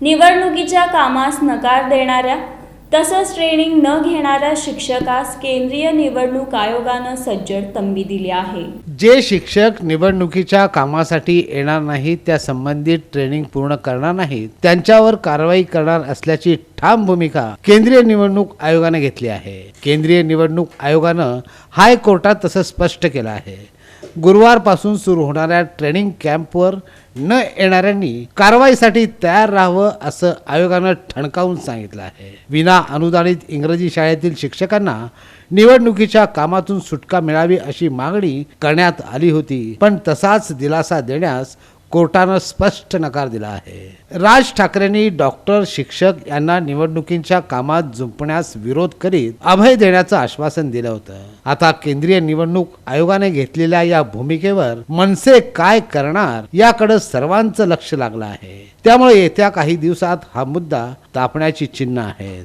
निवडणुकीच्या कामास नकार देणाऱ्या तसंच ट्रेनिंग न घेणाऱ्या शिक्षकास केंद्रीय निवडणूक आयोगानं सज्जड तंबी दिली आहे. जे शिक्षक निवडणुकीच्या कामासाठी येणार नाही त्या संबंधित ट्रेनिंग पूर्ण करणार नाही त्यांच्यावर कारवाई करणार असल्याची ठाम भूमिका केंद्रीय निवडणूक आयोगाने घेतली आहे. केंद्रीय निवडणूक आयोगानं हायकोर्टात तसं स्पष्ट केलं आहे. गुरुवारपासून सुरू होणाऱ्या ट्रेनिंग कॅम्पवर न येणाऱ्यांनी कारवाईसाठी तयार राहावं असं आयोगानं ठणकावून सांगितलं आहे. विना अनुदानित इंग्रजी शाळेतील शिक्षकांना निवडणुकीच्या कामातून सुटका मिळावी अशी मागणी करण्यात आली होती. पण तसाच दिलासा देण्यास कोर्टानं स्पष्ट नकार दिला आहे. राज ठाकरेंनी डॉक्टर शिक्षक यांना निवडणुकींच्या कामात जुंपण्यास विरोध करीत अभय देण्याचं आश्वासन दिलं होतं. आता केंद्रीय निवडणूक आयोगाने घेतलेल्या या भूमिकेवर मनसे काय करणार याकडे सर्वांचं लक्ष लागलं आहे. त्यामुळे येत्या काही दिवसात हा मुद्दा तापण्याची चिन्ह आहेत.